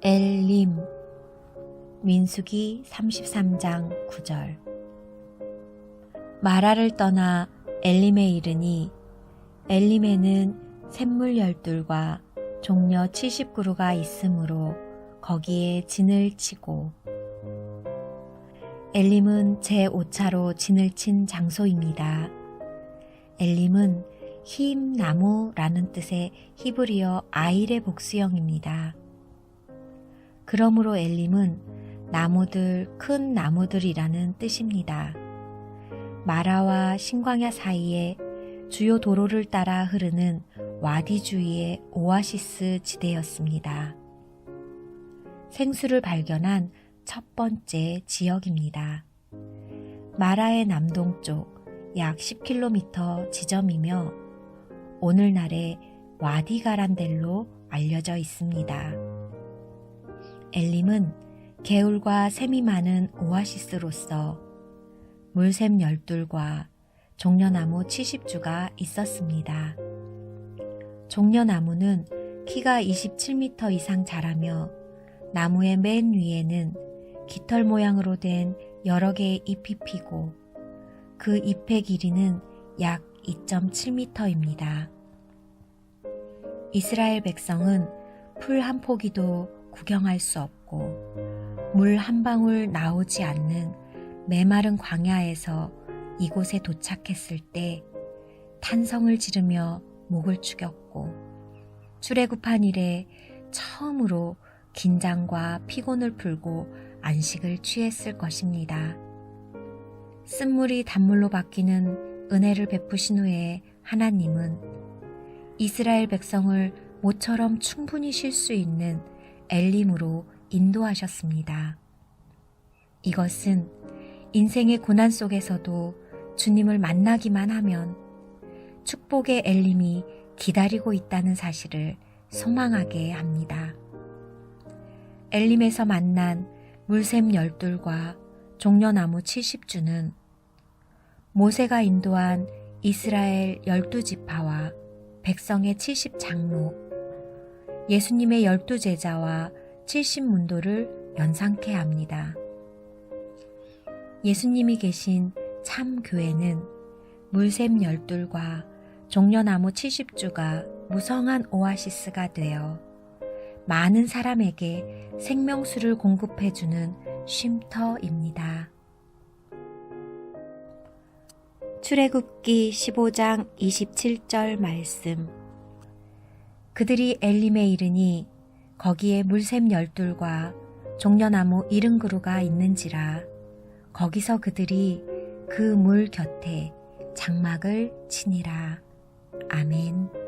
엘림 민수기 33장 9절 마라를 떠나 엘림에 이르니 엘림에는 샘물 열둘과 종려 70그루가 있으므로 거기에 진을 치고 엘림은 제5차로 진을 친 장소입니다. 엘림은 힘 나무라는 뜻의 히브리어 아일의 복수형입니다. 그러므로 엘림은 나무들, 큰 나무들이라는 뜻입니다. 마라와 신광야 사이에 주요 도로를 따라 흐르는 와디 주위의 오아시스 지대였습니다. 생수를 발견한 첫 번째 지역입니다. 마라의 남동쪽 약 10km 지점이며 오늘날의 와디가란델로 알려져 있습니다. 엘림은 개울과 샘이 많은 오아시스로서 물샘 열둘과 종려나무 70주가 있었습니다. 종려나무는 키가 27m 이상 자라며 나무의 맨 위에는 깃털 모양으로 된 여러 개의 잎이 피고 그 잎의 길이는 약 2.7m입니다. 이스라엘 백성은 풀 한 포기도 구경할 수 없고 물 한 방울 나오지 않는 메마른 광야에서 이곳에 도착했을 때 탄성을 지르며 목을 축였고 출애굽한 이래 처음으로 긴장과 피곤을 풀고 안식을 취했을 것입니다. 쓴물이 단물로 바뀌는 은혜를 베푸신 후에 하나님은 이스라엘 백성을 모처럼 충분히 쉴 수 있는 엘림으로 인도하셨습니다. 이것은 인생의 고난 속에서도 주님을 만나기만 하면 축복의 엘림이 기다리고 있다는 사실을 소망하게 합니다. 엘림에서 만난 물샘 열둘과 종려나무 70주는 모세가 인도한 이스라엘 열두 지파와 백성의 70 장로, 예수님의 열두 제자와 70 문도를 연상케 합니다. 예수님이 계신 참 교회는 물샘 열둘과 종려나무 70주가 무성한 오아시스가 되어 많은 사람에게 생명수를 공급해주는 쉼터입니다. 출애굽기 15장 27절 말씀 그들이 엘림에 이르니 거기에 물샘 열둘과 종려나무 이른 그루가 있는지라 거기서 그들이 그 물 곁에 장막을 치니라. 아멘.